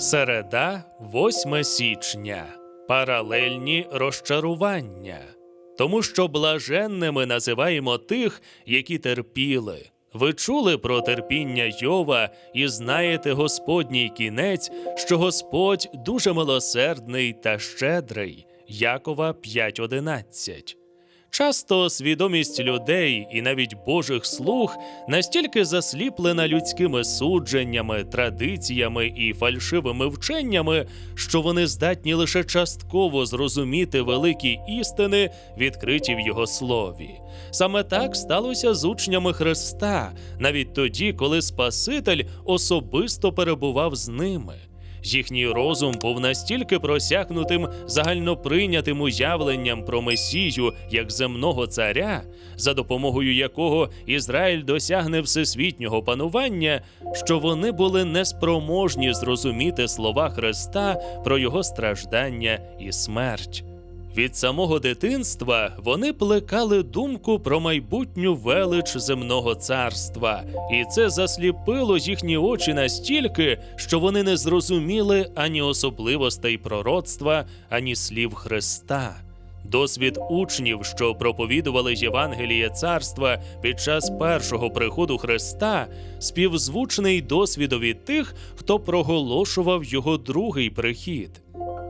Середа, 8 січня. Паралельні розчарування. Тому що блаженними називаємо тих, які терпіли. Ви чули про терпіння Йова і знаєте Господній кінець, що Господь дуже милосердний та щедрий. Якова 5.11. Часто свідомість людей і навіть Божих слуг настільки засліплена людськими судженнями, традиціями і фальшивими вченнями, що вони здатні лише частково зрозуміти великі істини, відкриті в його слові. Саме так сталося з учнями Христа, навіть тоді, коли Спаситель особисто перебував з ними. Їхній розум був настільки просякнутим загальноприйнятим уявленням про Месію як земного царя, за допомогою якого Ізраїль досягне всесвітнього панування, що вони були неспроможні зрозуміти слова Христа про його страждання і смерть. Від самого дитинства вони плекали думку про майбутню велич земного царства, і це засліпило їхні очі настільки, що вони не зрозуміли ані особливостей пророцтва, ані слів Христа. Досвід учнів, що проповідували Євангеліє царства під час першого приходу Христа, співзвучний досвідові тих, хто проголошував його другий прихід.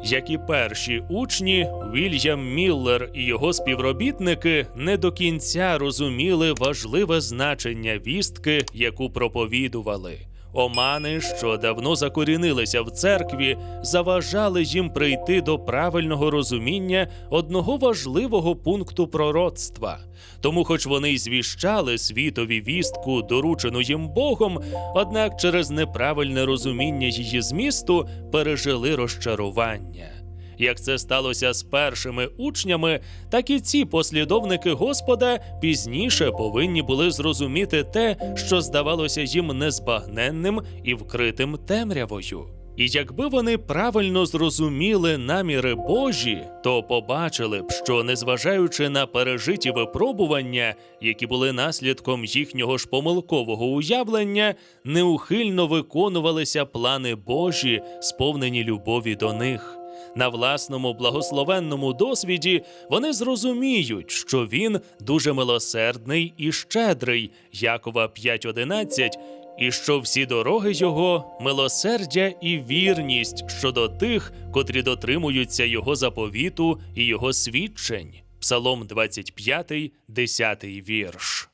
Як і перші учні, Вільям Міллер і його співробітники не до кінця розуміли важливе значення вістки, яку проповідували. Омани, що давно закорінилися в церкві, заважали їм прийти до правильного розуміння одного важливого пункту пророцтва. Тому, хоч вони й звіщали світові вістку, доручену їм Богом, однак через неправильне розуміння її змісту пережили розчарування. Як це сталося з першими учнями, так і ці послідовники Господа пізніше повинні були зрозуміти те, що здавалося їм незбагненним і вкритим темрявою. І якби вони правильно зрозуміли наміри Божі, то побачили б, що незважаючи на пережиті випробування, які були наслідком їхнього ж помилкового уявлення, неухильно виконувалися плани Божі, сповнені любові до них. На власному благословенному досвіді вони зрозуміють, що він дуже милосердний і щедрий, Якова 5.11, і що всі дороги його милосердя і вірність щодо тих, котрі дотримуються його заповіту і його свідчень. Псалом 25, 10 вірш.